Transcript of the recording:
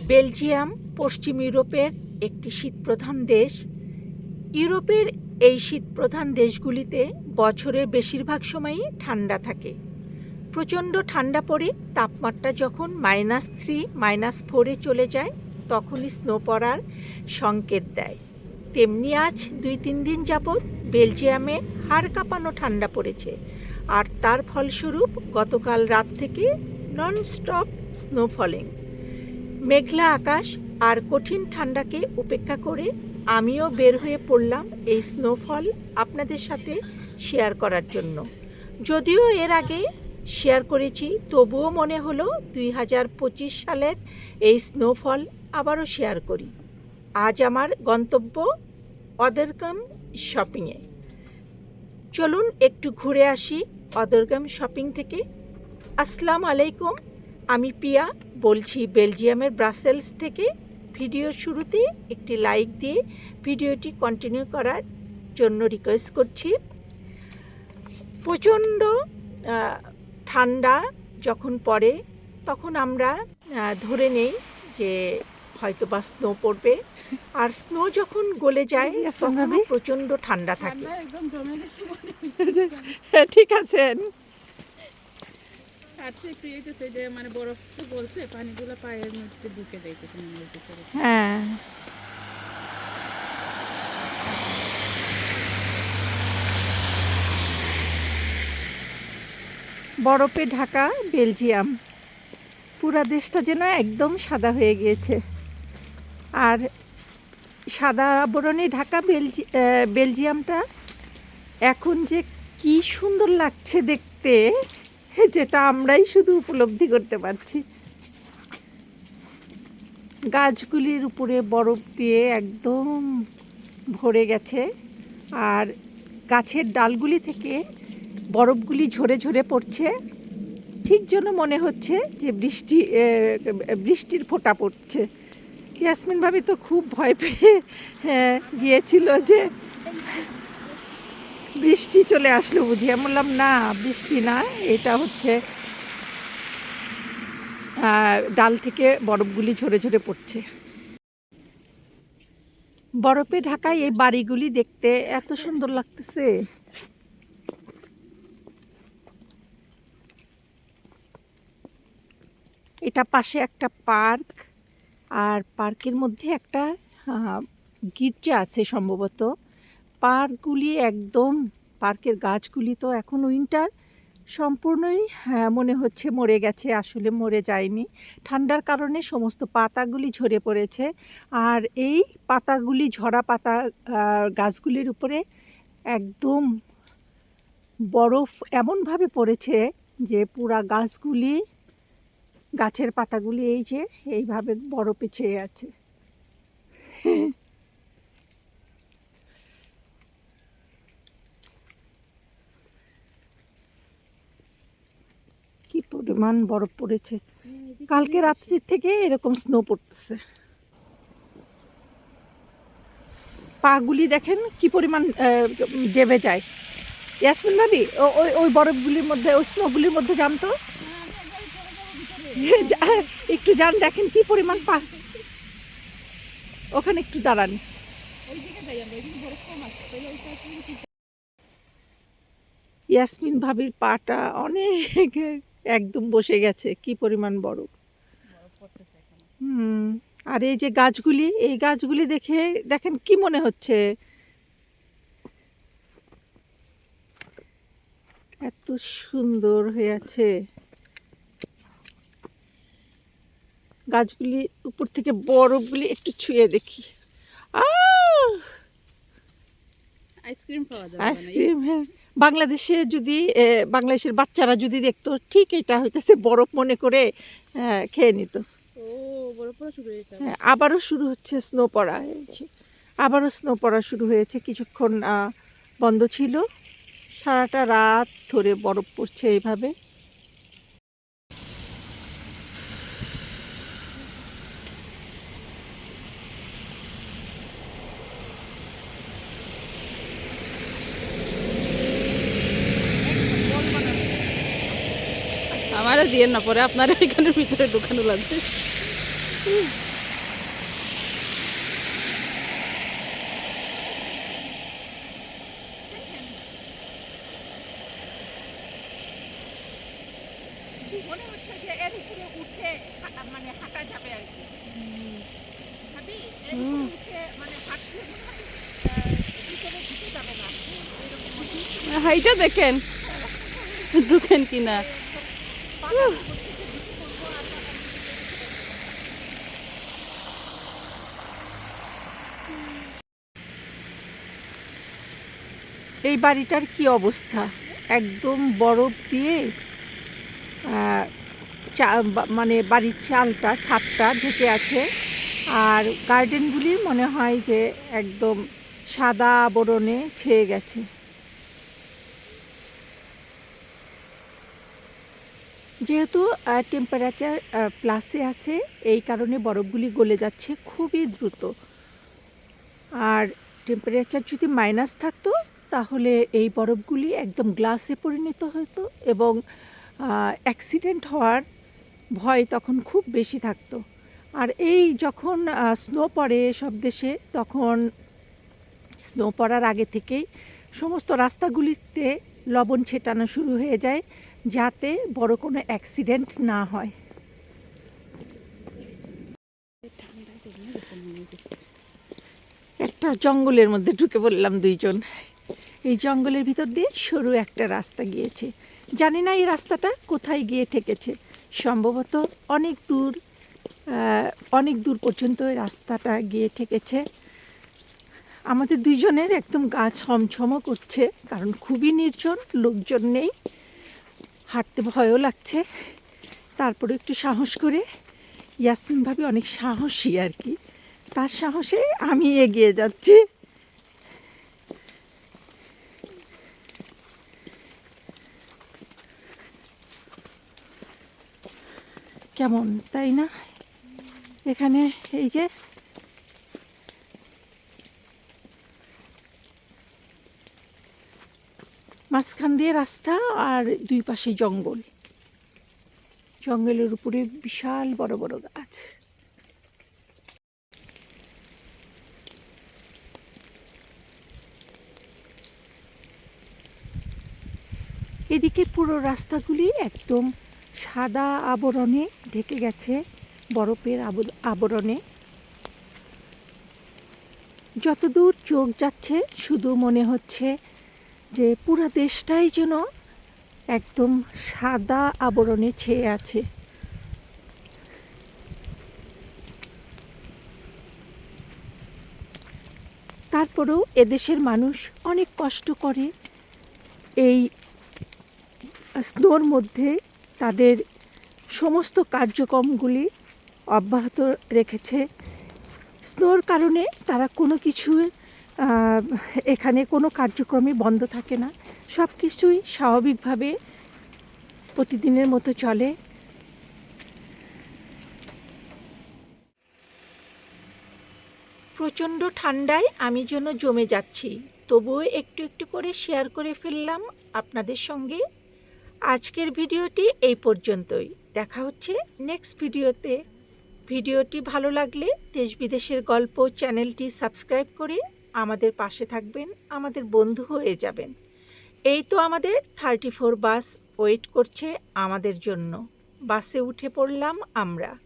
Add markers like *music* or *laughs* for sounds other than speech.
Belgium, পশ্চিম ইউরোপের একটি শীতপ্রধান দেশ। ইউরোপের এই শীতপ্রধান দেশগুলিতে বছরের বেশিরভাগ সময়ই ঠান্ডা থাকে। প্রচণ্ড ঠান্ডা পড়ে তাপমাত্রা যখন মাইনাস থ্রি, মাইনাস ফোরে চলে যায়, তখনই স্নো পড়ার সংকেত দেয়। তেমনি আজ দুই তিন দিন যাবৎ বেলজিয়ামে হাড় কাঁপানো ঠান্ডা পড়েছে। আর তার ফলস্বরূপ গতকাল রাত থেকে নন স্টপ স্নো ফলিং। মেঘলা আকাশ আর কঠিন ঠান্ডাকে উপেক্ষা করে আমিও বের হয়ে পড়লাম এই স্নোফল আপনাদের সাথে শেয়ার করার জন্য। যদিও এর আগে শেয়ার করেছি, তবুও মনে হলো দুই হাজার পঁচিশ সালের এই স্নোফল আবারও শেয়ার করি। আজ আমার গন্তব্য অদরকাম শপিংয়ে চলুন একটু ঘুরে আসি অদরগাম শপিং থেকে। আসসালামু আলাইকুম। আমি পিয়া বলছি বেলজিয়ামের ব্রাসেলস থেকে ভিডিওর শুরুতে একটি লাইক দিয়ে ভিডিওটি কন্টিনিউ করার জন্য রিকোয়েস্ট করছি। প্রচণ্ড ঠান্ডা যখন পড়ে তখন আমরা ধরে নেই যে হয়তো বা স্নো পড়বে। আর স্নো যখন গলে যায় তখন প্রচণ্ড ঠান্ডা থাকে। মনে *laughs* ঠিক আছেন। হাঁটতে একটু এইতেছে যে মানে বরফ তো বলছে, পানিগুলো পায়ের মধ্যে ঢুকে যাইতেছে মনে হইতেছে হ্যাঁ। বরফে ঢাকা, বেলজিয়াম। পুরা দেশটা যেন একদম সাদা হয়ে গিয়েছে। আর সাদা আবরণে ঢাকা, বেলজি বেলজিয়ামটা এখন যে কি সুন্দর লাগছে দেখতে যেটা আমরাই শুধু উপলব্ধি করতে পারছি। গাছগুলির উপরে বরফ দিয়ে একদম ভরে গেছে আর গাছের ডালগুলি থেকে বরফগুলি ঝরে ঝরে পড়ছে। ঠিক যেন মনে হচ্ছে যে বৃষ্টি বৃষ্টির ফোঁটা পড়ছে। ইয়াসমিন ভাবি তো খুব ভয় পেয়ে গিয়েছিল যে বৃষ্টি চলে আসলো বুঝি। আমি বললাম, না, বৃষ্টি না, এটা হচ্ছে ডাল থেকে বরফগুলি ঝরে ঝরে পড়ছে। বরফে ঢাকায় এই বাড়িগুলি দেখতে এত সুন্দর লাগতেছে। এটা পাশে একটা পার্ক, আর পার্কের মধ্যে একটা গির্জা আছে সম্ভবত। পার্কগুলি একদম পার্কের গাছগুলি তো এখন উইন্টার। সম্পূর্ণই হ্যাঁ, মনে হচ্ছে মরে গেছে আসলে মরে যায়নি। ঠান্ডার কারণে সমস্ত পাতাগুলি ঝরে পড়েছে। আর এই পাতাগুলি ঝরা পাতা গাছগুলির উপরে একদম বরফ এমনভাবে পড়েছে যে পুরা গাছগুলি গাছের পাতাগুলি এই যে এইভাবে বরফে ছেয়ে আছে কি পরিমাণ বরফ পড়েছে। কালকে রাত্রির থেকে এরকম স্নো পড়তেছে। পাগুলি দেখেন কি পরিমাণ দেবে যায়। ইয়াসমিন ভাবি ওই ওই বরফগুলির মধ্যে, ওই স্নোগুলির মধ্যে যান তো। *laughs* একটু যান, দেখেন কি পরিমাণ পা ওখানে একটু দাঁড়ান। ইয়াসমিন ভাবির পাটা অনেক একদম বসে গেছে কি পরিমাণ বরফ হুম আর এই যে গাছগুলি এই গাছগুলি দেখে দেখেন কি মনে হচ্ছে? এত সুন্দর হয়ে আছে। গাছগুলি উপর থেকে বরফগুলি একটু ছুঁয়ে দেখি। আইসক্রিম পাওয়া যাবে আইসক্রিম হ্যাঁ। বাংলাদেশে যদি বাংলাদেশের বাচ্চারা যদি দেখতো ঠিক এটা হইতেছে বরফ মনে করে খেয়ে নিত। হ্যাঁ আবারও শুরু হচ্ছে স্নো পড়া হয়েছে আবারও স্নো পড়া শুরু হয়েছে কিছুক্ষণ বন্ধ ছিল। সারাটা রাত ধরে বরফ পড়ছে এইভাবে। করে দিয়ে না পরে আপনারা এখানে ভিতরে ঢুকানো লাগবে। যাবে আর হাইটা হ্যাঁ, দেখেন। ঢুকেন কিনা? এই বাড়িটার কি অবস্থা? একদম বরফ দিয়ে চা- মানে বাড়ির চালটা, ছাদটা ঢেকে আছে। আর গার্ডেনগুলি মনে হয় যে একদম সাদা আবরণে ছেয়ে গেছে। যেহেতু টেম্পারেচার প্লাসে আছে, এই কারণে বরফগুলি গলে যাচ্ছে খুবই দ্রুত। আর টেম্পারেচার যদি মাইনাস থাকতো, তাহলে এই বরফগুলি একদম গ্লাসে পরিণত হতো এবং অ্যাক্সিডেন্ট হওয়ার ভয় তখন খুব বেশি থাকতো। আর এই যখন স্নো পড়ে সব দেশে, তখন স্নো পড়ার আগে থেকেই সমস্ত রাস্তাগুলিতে লবণ ছেটানো শুরু হয়ে যায়। যাতে বড় কোনো অ্যাক্সিডেন্ট না হয়। একটা জঙ্গলের মধ্যে ঢুকে পড়লাম দুইজন। এই জঙ্গলের ভিতর দিয়ে সরু একটা রাস্তা গিয়েছে। জানি না এই রাস্তাটা কোথায় গিয়ে ঠেকেছে। সম্ভবত অনেক দূর অনেক দূর পর্যন্ত এই রাস্তাটা গিয়ে ঠেকেছে। আমাদের দুইজনের একদম গা ছমছমও করছে, কারণ খুবই নির্জন, লোকজন নেই। হাঁটতে ভয়ও লাগছে। তারপরে একটু সাহস করে ইয়াসমিন ভাবি অনেক সাহসী আর কি। তার সাহসে আমি এগিয়ে যাচ্ছি। কেমন, তাই না? এখানে এই যে মাঝখান দিয়ে রাস্তা আর দুই পাশে জঙ্গল। জঙ্গলের উপরে বিশাল বড় বড় গাছ। এদিকে পুরো রাস্তাগুলি একদম সাদা আবরণে ঢেকে গেছে, বরফের আব- আবরণে। যতদূর চোখ যাচ্ছে, শুধু মনে হচ্ছে যে পুরো দেশটাই যেন একদম সাদা আবরণে ছেয়ে আছে। তারপরেও এদেশের মানুষ অনেক কষ্ট করে এই স্নোর মধ্যে তাদের সমস্ত কার্যক্রমগুলি অব্যাহত রেখেছে। স্নোর কারণে তারা কোনো কিছু আহ, এখানে কোনো কার্যক্রমই বন্ধ থাকে না। সব কিছুই স্বাভাবিকভাবে প্রতিদিনের মতো চলে। প্রচণ্ড ঠান্ডায় আমি যেন জমে যাচ্ছি। তবুও একটু একটু করে শেয়ার করে ফেললাম আপনাদের সঙ্গে। আজকের ভিডিওটি এই পর্যন্তই। দেখা হচ্ছে নেক্সট ভিডিওতে। ভিডিওটি ভালো লাগলে দেশ বিদেশের গল্প চ্যানেলটি সাবস্ক্রাইব করে আমাদের পাশে থাকবেন, আমাদের বন্ধু হয়ে যাবেন। এই তো আমাদের থার্টি ফোর বাস ওয়েট করছে আমাদের জন্য। বাসে উঠে পড়লাম আমরা।